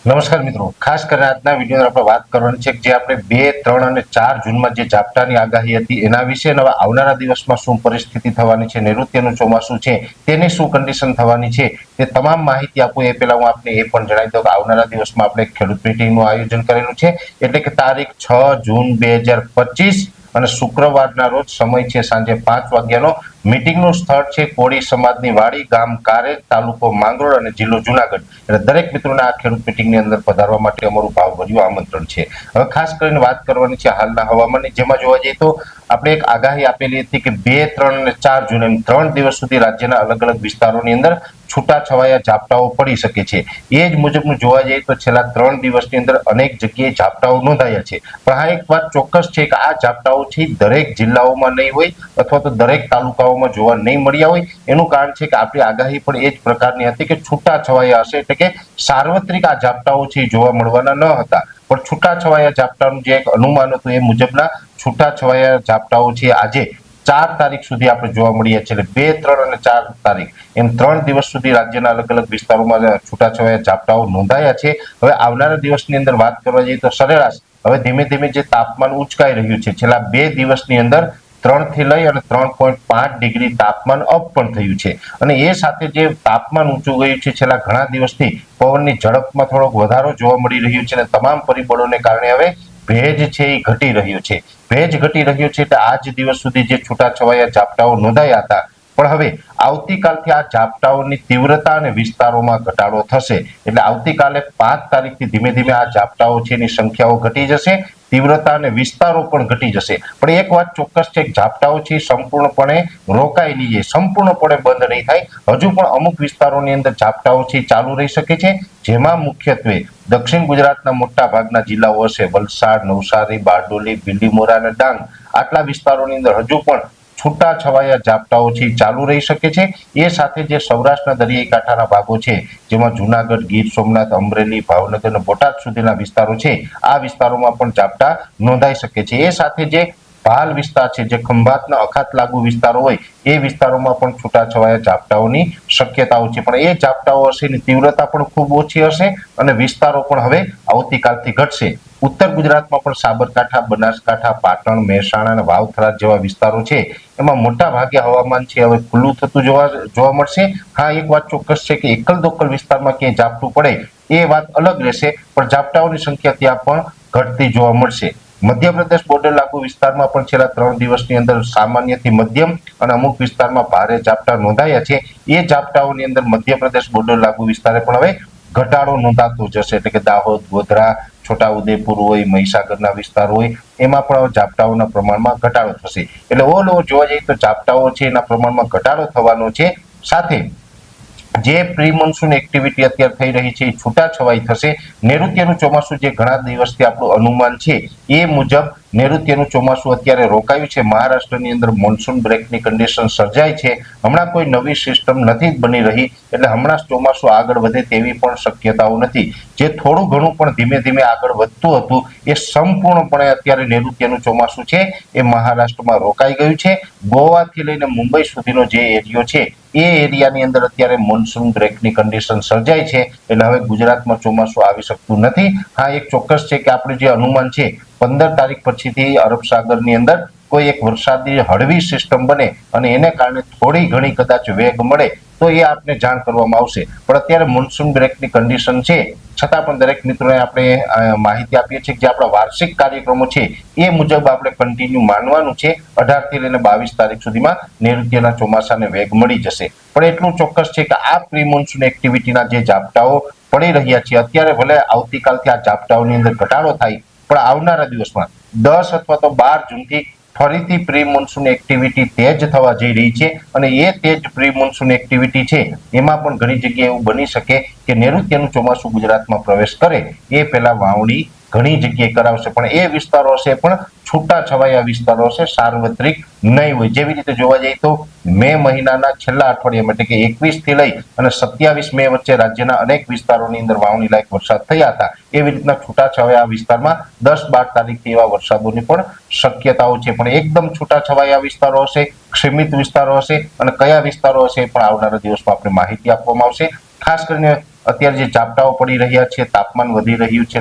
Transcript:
નમસ્કાર મિત્રો. ખાસ કરીને આજના વીડિયો આપણે વાત કરવાની છે કે જે આપણે બે, ત્રણ અને ચાર જૂનમાં જે ઝાપટાની આગાહી હતી, એના વિશે નવા આવનારા દિવસમાં શું પરિસ્થિતિ થવાની છે, નૈઋત્યનું ચોમાસું છે, તેની શું કન્ડિશન થવાની છે, તે તમામ માહિતી આપું. એ પહેલા હું આપને એ પણ જણાવી દઉં કે આવનારા દિવસમાં આપણે ખેડૂત મિટિંગનું આયોજન કરેલું છે. એટલે કે તારીખ છ જૂન બે હજાર પચીસ અને શુક્રવારના રોજ સમય છે સાંજે પાંચ વાગ્યાનો. મીટિંગનું સ્થળ છે કોળી સમાજની વાડી, ગામ કારે તાલુકો માંગરોળ અને જિલ્લો જુનાગઢ. એટલે દરેક મિત્રોને આ ખેડૂત મિટિંગની અંદર પધારવા માટે અમારું ભાવભર્યું આમંત્રણ છે. હવે ખાસ કરીને વાત કરવાની છે હાલના હવામાનની. જેમાં જોવા જઈએ તો આપણે એક આગાહી આપેલી હતી કે બે, ત્રણ અને ચાર જૂન ત્રણ દિવસ સુધી રાજ્યના અલગ અલગ વિસ્તારોની અંદર છૂટા છવાયા ઝાપટાઓ પડી શકે છે. એ જ મુજબનું જોવા જઈએ તો છેલ્લા ત્રણ દિવસની અંદર અનેક જગ્યાએ ઝાપટાઓ નોંધાયા છે. પણ આ એક વાત ચોક્કસ છે કે આ ઝાપટાઓ છે દરેક જિલ્લાઓમાં નહીં હોય અથવા તો દરેક તાલુકાઓમાં જોવા નહીં મળ્યા હોય. એનું કારણ છે કે આપણી આગાહી પણ એ જ પ્રકારની હતી કે છૂટા છવાયા હશે એટલે કે સાર્વત્રિક આ ઝાપટાઓ છે જોવા મળવાના ન હતા. પણ છૂટા છવાયા ઝાપટાનું જે એક અનુમાન હતું એ મુજબના છૂટા છવાયા ઝાપટાઓ છે આજે ચાર તારીખ સુધી આપણે જોવા મળીએ છીએ બે, ત્રણ અને ચાર તારીખ. એમ ત્રણ દિવસ સુધી રાજ્યના અલગ અલગ વિસ્તારોમાં છૂટાછવાયા ઝાપટાઓ નોંધાયા છે. હવે આવનારા દિવસની અંદર વાત કરવા જઈએ તો સરેરાશ હવે ધીમે ધીમે જે તાપમાન ઉચકાઈ રહ્યું છે, છેલ્લા બે દિવસની અંદર ત્રણથી લઈ અને ત્રણ પોઈન્ટ પાંચ ડિગ્રી તાપમાન અપ પણ થયું છે. અને એ સાથે જે તાપમાન ઊંચું ગયું છે, છેલ્લા ઘણા દિવસથી પવનની ઝડપમાં થોડોક વધારો જોવા મળી રહ્યો છે અને તમામ પરિબળોને કારણે હવે ભેજ છે એ ઘટી રહ્યો છે. ભેજ ઘટી રહ્યો છે એટલે આજ દિવસ સુધી જે છૂટાછવાયા ઝાપટાઓ નોંધાયા હતા. પણ હવે આવતીકાલથી આ ઝાપટાઓની તીવ્રતા અને વિસ્તારોમાં ઘટાડો થશે. એટલે આવતીકાલે પાંચ તારીખથી ધીમે ધીમે આ ઝાપટાઓ છે એની સંખ્યાઓ ઘટી જશે, તીવ્રતા અને વિસ્તારો પણ ઘટી જશે. પણ એક વાત ચોક્કસ છે ઝાપટાઓ છે સંપૂર્ણપણે રોકાઈ નહીં જાય, સંપૂર્ણપણે બંધ નહીં થાય. હજુ પણ અમુક વિસ્તારોની અંદર ઝાપટાઓ છે ચાલુ રહી શકે છે, જેમાં મુખ્યત્વે દક્ષિણ ગુજરાતના મોટા ભાગના જિલ્લાઓ હશે વલસાડ, નવસારી, બારડોલી બિલીમોરા અને ડાંગ. આટલા વિસ્તારોની અંદર હજુ પણ છૂટા છવાયા ઝાપટાઓ છે ચાલુ રહી શકે છે. એ સાથે જે સૌરાષ્ટ્રના દરિયાઈ કાંઠાના ભાગો છે, જેમાં જુનાગઢ, ગીર સોમનાથ, અમરેલી, ભાવનગર અને બોટાદ સુધીના વિસ્તારો છે, આ વિસ્તારોમાં પણ ઝાપટા નોંધાઈ શકે છે. એ સાથે જે ભાલ વિસ્તાર છે, જે ખંભાતના અખાત લાગુ વિસ્તારો હોય, એ વિસ્તારોમાં પણ છૂટાછવાયા ઝાપટાઓની શક્યતાઓ છે. પણ એ ઝાપટાઓ હશે એની તીવ્રતા પણ ખૂબ ઓછી હશે અને વિસ્તારો પણ હવે આવતીકાલથી ઘટશે. ઉત્તર ગુજરાતમાં પણ સાબરકાંઠા, બનાસકાંઠા, પાટણ, મહેસાણા અને વાવથરા જેવા વિસ્તારો છે. એમાં મોટા ભાગે હવામાન છે, હવે ખુલ્લું થતું જોવા જોવા મળશે. હા, એક વાત ચોક્કસ છે કે એકલ દોકલ વિસ્તારમાં ક્યાંય ઝાપટું પડે, એ વાત અલગ રહેશે, પણ ઝાપટાઓની સંખ્યા ત્યાં પણ ઘટતી જોવા મળશે. મધ્યપ્રદેશ બોર્ડર લાગુ વિસ્તારમાં પણ છેલ્લા ત્રણ દિવસની અંદર સામાન્યથી મધ્યમ અને અમુક વિસ્તારમાં ભારે ઝાપટા નોંધાયા છે. એ ઝાપટાઓની અંદર મધ્યપ્રદેશ બોર્ડર લાગુ વિસ્તારે પણ હવે ઘટાડો નોંધાતો જશે. એટલે કે દાહોદ, ગોધરા, છોટાઉદેપુર હોય, મહીસાગરના વિસ્તાર હોય, એમાં પણ ઝાપટાઓના પ્રમાણમાં ઘટાડો થશે. એટલે ઓલ ઓવર જોવા જઈએ તો ઝાપટાઓ છે, એના પ્રમાણમાં ઘટાડો થવાનો છે. સાથે જે પ્રી મોન્સૂન એક્ટિવિટી અત્યારે થઈ રહી છે એ છૂટાછવાઈ થશે. નૈઋત્યનું ચોમાસું જે ઘણા દિવસથી આપણું અનુમાન છે, એ મુજબ નૈઋત્યનું ચોમાસું અત્યારે રોકાયું છે. મહારાષ્ટ્રની અંદર મોન્સૂન બ્રેકની કન્ડિશન સર્જાય છે. હમણાં કોઈ નવી સિસ્ટમ નથી બની રહી, એટલે હમણાં ચોમાસું આગળ વધે તેવી પણ શક્યતાઓ નથી. જે થોડું ઘણું પણ ધીમે ધીમે આગળ વધતું હતું, એ સંપૂર્ણપણે અત્યારે નૈઋત્યનું ચોમાસું છે. એ મહારાષ્ટ્રમાં રોકાઈ ગયું છે. ગોવાથી લઈને મુંબઈ સુધીનો જે એરિયો છે એ એરિયાની અંદર અત્યારે મોન્સૂન બ્રેકની કન્ડિશન સર્જાય છે, એટલે હવે ગુજરાતમાં ચોમાસું આવી શકતું નથી. હા, એક ચોક્કસ છે કે આપણે જે અનુમાન છે, પંદર તારીખ પછીથી અરબ સાગરની અંદર કોઈ એક વરસાદી હળવી સિસ્ટમ બને અને એને કારણે થોડી ઘણી કદાચ વેગ મળે, તો એ આપને જાણ કરવામાં આવશે. પણ અત્યારે મોન્સૂન બ્રેકની કન્ડિશન છે છતાં પણ દરેક મિત્રોને આપણે માહિતી આપીએ છીએ કે જે આપણા વાર્ષિક કાર્યક્રમો છે, એ મુજબ આપણે કન્ટિન્યુ માનવાનું છે. અઢારથી લઈને બાવીસ તારીખ સુધીમાં નૈઋત્યના ચોમાસાને વેગ મળી જશે. પણ એટલું ચોક્કસ છે કે આ પ્રી મોન્સૂન એક્ટિવિટીના જે ઝાપટાઓ પડી રહ્યા છે, અત્યારે ભલે આવતીકાલથી આ ઝાપટાઓની અંદર ઘટાડો થાય, પણ આવનારા દિવસમાં દસ અથવા તો બાર જૂનથી ફરીથી પ્રી મોન્સૂન એક્ટિવિટી તેજ થવા જઈ રહી છે અને એ તેજ પ્રી મોન્સૂન એક્ટિવિટી છે, એમાં પણ ઘણી જગ્યાએ એવું બની શકે કે નૈઋત્યનું ચોમાસું ગુજરાતમાં પ્રવેશ કરે. એ પહેલા વાવણી ઘણી જગ્યાએ કરાવશે. પણ એ વિસ્તારો હશે, પણ છૂટા છવાયા વિસ્તારો હશે, સાર્વત્રિક નહીં હોય. જેવી રીતે જોવા જઈએ તો મે મહિનાના છેલ્લા અઠવાડિયામાં, એટલે કે એકવીસથી લઈ અને સત્યાવીસ મે વચ્ચે રાજ્યના અનેક વિસ્તારોની અંદર વાવણી લાયક વરસાદ થયા હતા. એવી રીતના છૂટાછવાયા વિસ્તારમાં દસ બાર તારીખથી એવા વરસાદોની પણ શક્યતાઓ છે. પણ એકદમ છૂટાછવાયા વિસ્તારો હશે સીમિત વિસ્તારો હશે અને કયા વિસ્તારો હશે પણ આવનારા દિવસમાં આપણે માહિતી આપવામાં આવશે. ખાસ કરીને અત્યારે જે ઝાપટાઓ પડી રહ્યા છે, તાપમાન વધી રહ્યું છે